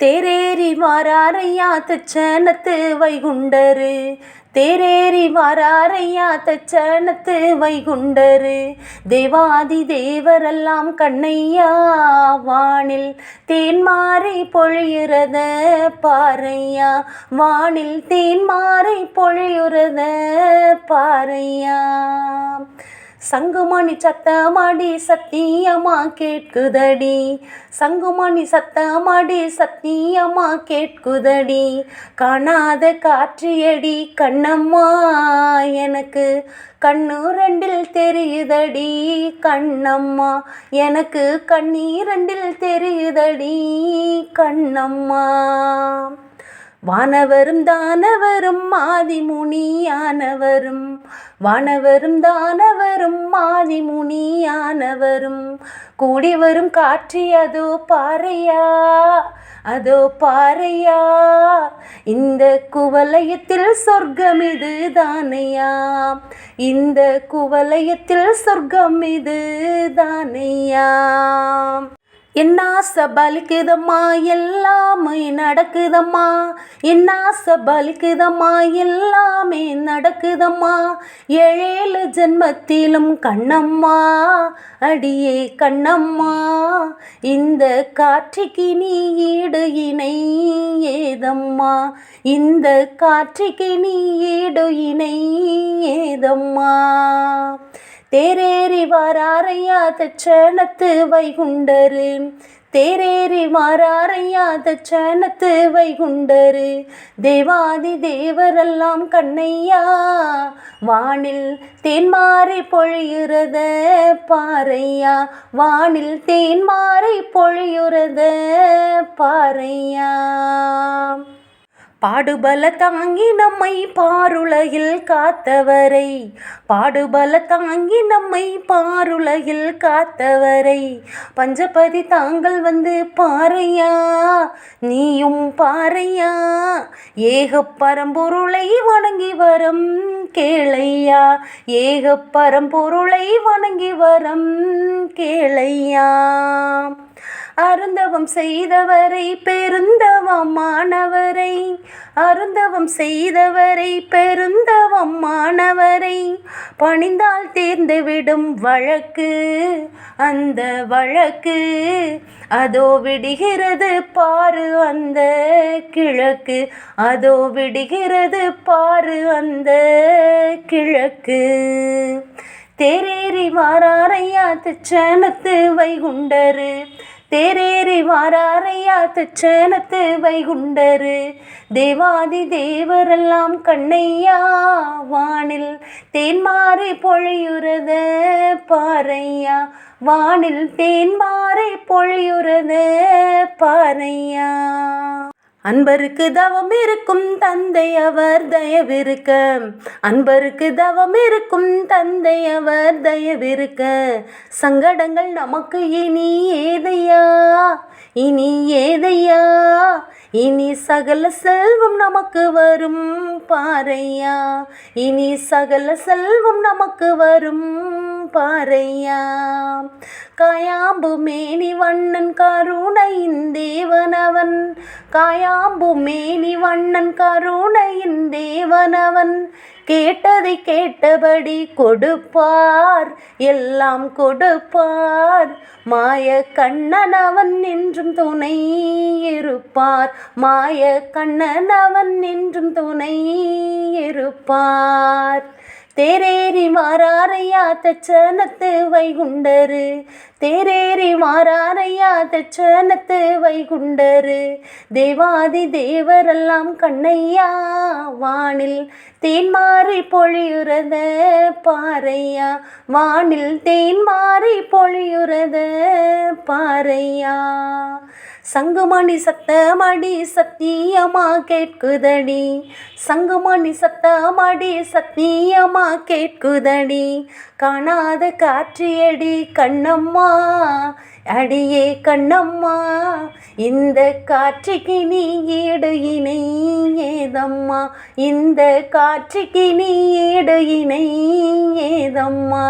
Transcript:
தேரேறி வாராரையா தச்சனத்து வைகுண்டரு. தேரேறி வாராரையா தச்சனத்து வைகுண்டரு. தேவாதி தேவரெல்லாம் கண்ணையா வானில் தேன்மாரை பொழியுறத பாறையா. வானில் தேன்மாரை பொழியுறத பாறையா. சங்குமணி சத்தமாடி சத்தியமா கேட்குதடி. சங்குமணி சத்தமாடி சத்தியமா கேட்குதடி. காணாத காற்றியடி கண்ணம்மா எனக்கு கண்ணு ரெண்டில் தெரியுதடி கண்ணம்மா. எனக்கு கண்ணீரண்டில் தெரியுதடி கண்ணம்மா. வானவரும் தானவரும் மாதிமுனியானவரும். வானவரும் தானவரும் மாதிமுனியானவரும். கூடி வரும் காட்சி அதோ பாறையா அதோ பாறையா. இந்த குவலயத்தில் சொர்க்கம் இது தானையா. இந்த குவலயத்தில் சொர்க்கம் இது தானையா. என்ன பலிக்குதம்மா எல்லாமே நடக்குதம்மா. என்ன பலிக்குதம்மா எல்லாமே நடக்குதம்மா. ஏழேழு ஜென்மத்திலும் கண்ணம்மா அடியே கண்ணம்மா. இந்த காற்றுக்கு நீ ஈடு இணை ஏதம்மா. இந்த காற்றுக்கு நீ ஈடு இணை ஏதம்மா. தேரேறி வாராரையா தச்சனத்து வைகுண்டரு. தேரேறி மாறாரையா தச்சனத்து வைகுண்டரு. தேவாதி தேவரெல்லாம் கண்ணையா வானில் தேன்மாரை பொழியுறத பாறையா. வானில் தேன்மாரை பொழியுறத பாறையா. பாடுபல தாங்கி நம்மை பாருலகில் காத்தவரை. பாடுபல தாங்கி நம்மை பாருலகில் காத்தவரை. பஞ்சபதி தாங்கள் வந்து பாறையா? நீயும் பாறையா? ஏக பரம்பொருளை வணங்கி வரம் கேளையா? ஏக பரம்பொருளை வணங்கி வரம் கேளையா? அருந்தவம் செய்தவரை பெருந்தவமானவரை அருந்தவம் செய்தவரை பெருந்தவம் மாணவரை. பணிந்தால் தேர்ந்துவிடும் வழக்கு அந்த வழக்கு அதோ விடுகிறது பாரு அந்த கிழக்கு அதோ விடுகிறது பாரு அந்த கிழக்கு. தேரேறி வாராரையா தச்சனத்து வைகுண்டரு. தேரேறி வாராரையா தச்சனத்து வைகுண்டரு. தேவாதி தேவரெல்லாம் கண்ணையா வானில் தேன்மாறி பொழியுறத பாறையா. வானில் தேன்மாறி பொழியுறத பாறையா. அன்பருக்கு தவம் இருக்கும் தந்தை அவர் தயவிருக்க. அன்பருக்கு தவம் இருக்கும் தந்தை அவர் தயவிருக்க. சங்கடங்கள் நமக்கு இனி ஏதையா? இனி ஏதையா? இனி சகல செல்வம் நமக்கு வரும் பாறையா? இனி சகல செல்வம் நமக்கு வரும் பாறையா? காயாம்பு மேனி வண்ணன் காரூ கருணையின் தேவனவன். காயாம்பு மேனி வண்ணன் கருணையின் தேவனவன். கேட்டதை கேட்டபடி கொடுப்பார் எல்லாம் கொடுப்பார். மாய கண்ணன் அவன் என்றும் துணை இருப்பார். மாய கண்ணன் அவன் என்றும் துணை இருப்பார். தேரேறி மாறாரையா தச்சனத்து வைகுண்டரு. தேரேறி மாறாரையா தச்சனத்து வைகுண்டரு. தேவாதி தேவரெல்லாம் கண்ணையா வானில் தேன்மாறி பொழியுறத பாறையா. வானில் தேன்மாறி பொழியுறத பாறையா. சங்குமணி சத்தமடி சத்தியமா கேட்குதடி. சங்குமணி சத்தமடி சத்தியமா கேட்குதடி. காணாத காற்றியடி கண்ணம்மா அடியே கண்ணம்மா. இந்த காற்றுக்கு நீ ஈடு இணை ஏதம்மா இந்த காற்றுக்கு நீ ஈடு இணை ஏதம்மா